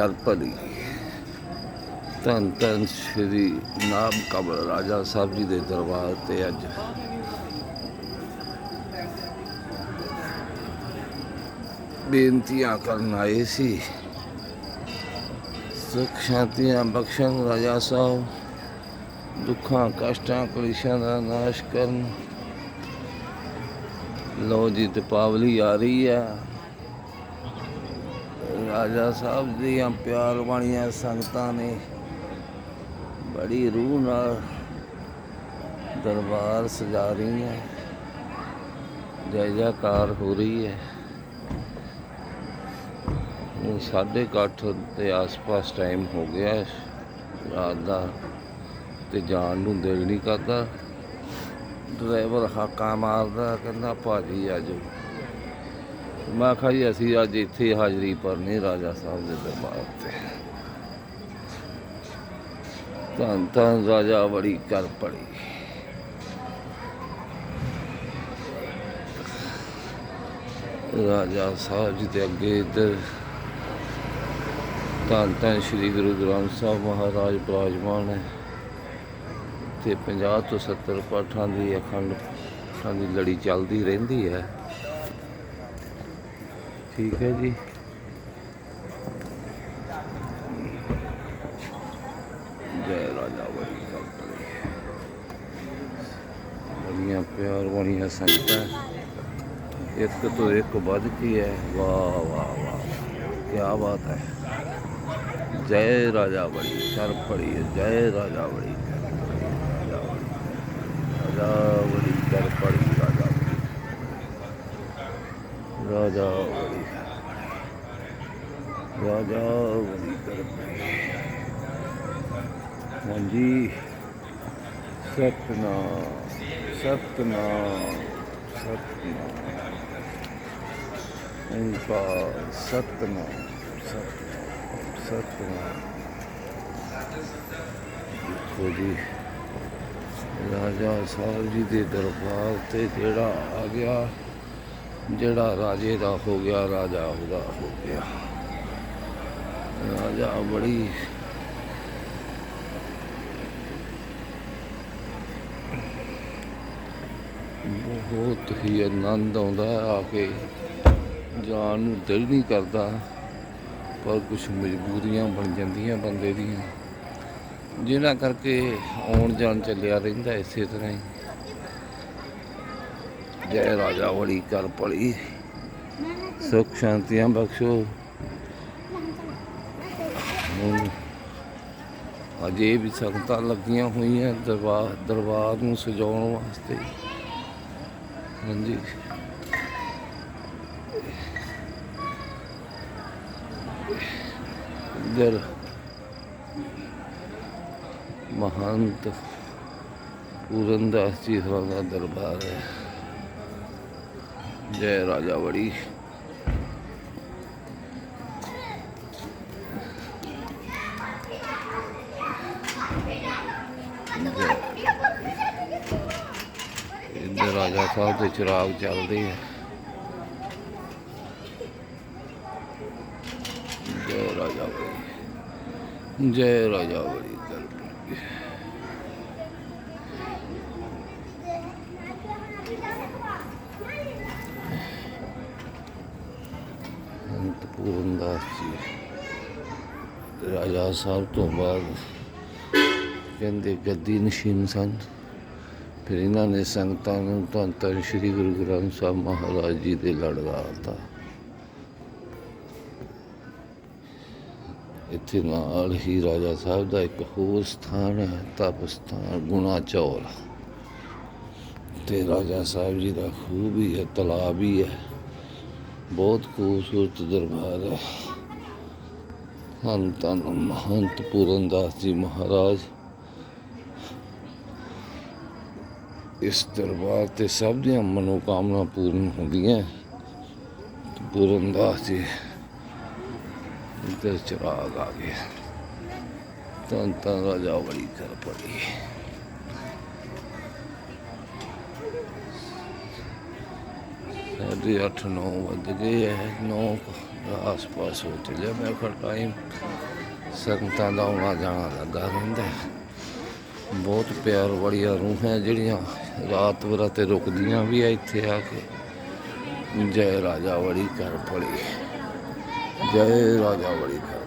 ਕਰ ਭਲੀ। ਧੰਨ ਧੰਨ ਸ਼੍ਰੀ ਨਾਮ ਕਬਲ ਰਾਜਾ ਸਾਹਿਬ ਜੀ ਦੇ ਦਰਬਾਰ ਤੇ ਅੱਜ। ਬੇਨਤੀਆਂ ਕਰਨ ਆਏ ਸੀ। ਸੁਖ ਸ਼ਾਂਤੀਆਂ ਬਖਸ਼ਣ ਰਾਜਾ ਸਾਹਿਬ। ਦੁੱਖਾਂ, ਕਸ਼ਟਾਂ, ਕਲੇਸ਼ਾਂ ਦਾ ਨਾਸ਼ ਕਰਨ। ਲੋ ਜੀ, ਦੀਪਾਵਲੀ ਆ ਰਹੀ ਆ। ਰਾਜਾ ਸਾਹਿਬ ਦੀਆਂ ਪਿਆਰ ਵਾਲੀਆਂ ਸੰਗਤਾਂ ਨੇ ਬੜੀ ਰੂਹ ਨਾਲ ਦਰਬਾਰ ਸਜਾ ਰਹੀ ਹੈ। ਜੈ ਜੈਕਾਰ ਹੋ ਰਹੀ ਹੈ। ਹੁਣ ਸਾਢੇ ਕੁ ਅੱਠ ਦੇ ਆਸ-ਪਾਸ ਟਾਈਮ ਹੋ ਗਿਆ ਰਾਤ ਦਾ ਤੇ ਜਾਣ ਨੂੰ ਦਿਲ ਨਹੀਂ ਕਰਦਾ। ਡਰਾਈਵਰ ਹਾਕਾ ਮਾਰਦਾ, ਕਹਿੰਦਾ, ਭਾਜੀ ਆ ਜਾਓ। ਮੈਂ ਕਿਹਾ ਜੀ, ਅਸੀਂ ਅੱਜ ਇੱਥੇ ਹਾਜ਼ਰੀ ਭਰਨੀ ਰਾਜਾ ਸਾਹਿਬ ਦੇ ਦਰਬਾਰ ਤੇ। ਧੰਨ ਧੰਨ ਰਾਜਾ, ਬੜੀ ਕਰ ਪੜੀ। ਰਾਜਾ ਸਾਹਿਬ ਜੀ ਦੇ ਅੱਗੇ ਇੱਧਰ ਧੰਨ ਧੰਨ ਸ੍ਰੀ ਗੁਰੂ ਗ੍ਰੰਥ ਸਾਹਿਬ ਮਹਾਰਾਜ ਬਿਰਾਜਮਾਨ ਹੈ ਤੇ 50 ਤੋਂ 70 ਪਾਠਾਂ ਦੀ ਅਖੰਡ ਪਾਠਾਂ ਦੀ ਲੜੀ ਚੱਲਦੀ ਰਹਿੰਦੀ ਹੈ। ਠੀਕ ਹੈ ਜੀ ਜੈ ਰਾਜਾ ਵਰੀ ਕੰਪਨੀ ਬੜੀਆਂ ਪਿਆਰ ਵਾਲੀਆਂ ਸੰਗਤਾਂ ਇੱਕ ਤੋਂ ਇੱਕ ਵੱਧ ਕੀ ਹੈ ਵਾਹ ਵਾਹ ਵਾਹ ਕੀ ਬਾਤ ਹੈ ਜੈ ਰਾਜਾ ਬੜੀ ਕਰ ਪੜੀ ਹੈ, ਜੈ ਰਾਜਾ ਬੜੀ ਰਾਜਾ ਬੜੀ ਕਰ ਪੜੀ ਰਾਜਾ ਬੜੀ ਰਾਜਾ ਬੜੀ ਰਾਜਾ ਬੜੀ ਰਾਜਾ ਪੜੀ ਹਾਂਜੀ ਸਤਨਾਮ ਸਤਨਾਮ ਸਤਨਾਮ। ਇਨਕਾ ਸਤਨਾਮ ਸਤਨਾਮ ਸਤਨਾਮ। ਦੇਖੋ ਜੀ, ਰਾਜਾ ਸਾਹਿਬ ਜੀ ਦੇ ਦਰਬਾਰ ਤੇ ਜਿਹੜਾ ਆ ਗਿਆ, ਜਿਹੜਾ ਰਾਜੇ ਦਾ ਹੋ ਗਿਆ, ਰਾਜਾ ਉਹਦਾ ਹੋ ਗਿਆ। ਰਾਜਾ ਬੜੀ ਬਹੁਤ ਹੀ ਆਨੰਦ ਆਉਂਦਾ ਆ ਕੇ। ਜਾਣ ਨੂੰ ਦਿਲ ਨਹੀਂ ਕਰਦਾ, ਪਰ ਕੁਝ ਮਜਬੂਰੀਆਂ ਬਣ ਜਾਂਦੀਆਂ ਬੰਦੇ ਦੀਆਂ। ਜਿਨ੍ਹਾਂ ਕਰਕੇ ਆਉਣ ਜਾਣ ਚੱਲਿਆ ਰਹਿੰਦਾ ਇਸੇ ਤਰ੍ਹਾਂ ਹੀ। ਜੈ ਰਾਜਾ ਵੜੀ ਕਰ ਪੜੀ ਸੁਖ ਸ਼ਾਂਤੀਆਂ ਬਖਸ਼ੋ। ਹੁਣ ਅਜੇ ਵੀ ਸੰਗਤਾਂ ਲੱਗੀਆਂ ਹੋਈਆਂ ਦਰਬਾਰ ਦਰਬਾਰ ਨੂੰ ਸਜਾਉਣ ਵਾਸਤੇ। ਹਾਂਜੀ। ਇਧਰ ਮਹੰਤ ਪੂਰਨਦਾਸ ਜੀ ਹੋਰਾਂ ਦਾ ਦਰਬਾਰ ਹੈ। ਜੈ ਰਾਜਾ ਵੜੀ ਇੱਧਰ ਰਾਜਾ ਸਾਹਿਬ ਦੇ ਚਿਰਾਗ ਚੱਲਦੇ ਆ। ਜੈ ਰਾਜਾ ਬੜੀ ਜੈ ਰਾਜਾ ਬੜੀ ਕਰ ਪੂਰਨ ਦਾਸ ਜੀ, ਰਾਜਾ ਸਾਹਿਬ ਤੋਂ ਬਾਅਦ ਕਹਿੰਦੇ ਗੱਦੀ ਨਸ਼ੀਨ ਸਨ ਫਿਰ ਇਹਨਾਂ ਨੇ ਸੰਗਤਾਂ ਨੂੰ ਧੰਨ ਧੰਨ ਸ੍ਰੀ ਗੁਰੂ ਗ੍ਰੰਥ ਸਾਹਿਬ ਮਹਾਰਾਜ ਜੀ ਦੇ ਲੜ ਲਾਤਾ ਇੱਥੇ ਨਾਲ ਹੀ ਰਾਜਾ ਸਾਹਿਬ ਦਾ ਇੱਕ ਹੋਰ ਸਥਾਨ ਹੈ, ਤਪ ਸਥਾਨ, ਗੁਣਾ ਚੌਲ। ਤੇ ਰਾਜਾ ਸਾਹਿਬ ਜੀ ਦਾ ਖੂਹ ਵੀ ਹੈ, ਤਲਾਬ ਵੀ ਹੈ। ਬਹੁਤ ਖੂਬਸੂਰਤ ਦਰਬਾਰ ਹੈ। ਧੰਨ ਧੰਨ ਮਹੰਤ ਪੂਰਨ ਦਾਸ ਜੀ ਮਹਾਰਾਜ ਇਸ ਦਰਬਾਰ ਤੇ ਸਭ ਦੀਆਂ ਮਨੋਕਾਮਨਾ ਪੂਰਨ ਹੁੰਦੀਆਂ ਪੂਰਨ ਦਾਸ ਜੀ ਇੱਧਰ ਚਿਰਾਗ ਆ ਗਿਆ। ਤਾਂ ਤਾਂ ਰਾਜਾ ਬੜੀ ਕਰ ਪੜੀ। ਸਾਢੇ ਅੱਠ, ਨੌ ਵੱਜ ਗਏ ਹੈ ਨੌ ਆਸ-ਪਾਸ ਹੋ ਚੱਲਿਆ। ਮੈਂ ਕਿਹਾ ਟਾਈਮ ਸੰਗਤਾਂ ਦਾ ਆਉਣਾ ਜਾਣਾ ਲੱਗਾ ਰਹਿੰਦਾ ਬਹੁਤ ਪਿਆਰ ਵਾਲੀਆਂ ਰੂਹਾਂ ਜਿਹੜੀਆਂ ਰਾਤ ਬਰਾਤੇ ਰੁਕਦੀਆਂ ਵੀ ਆ ਇੱਥੇ ਆ ਕੇ। ਜੈ ਰਾਜਾ ਵੜੀ ਕਰ ਪੜੀ ਜੈ ਰਾਜਾ ਵੜੀ ਕਰ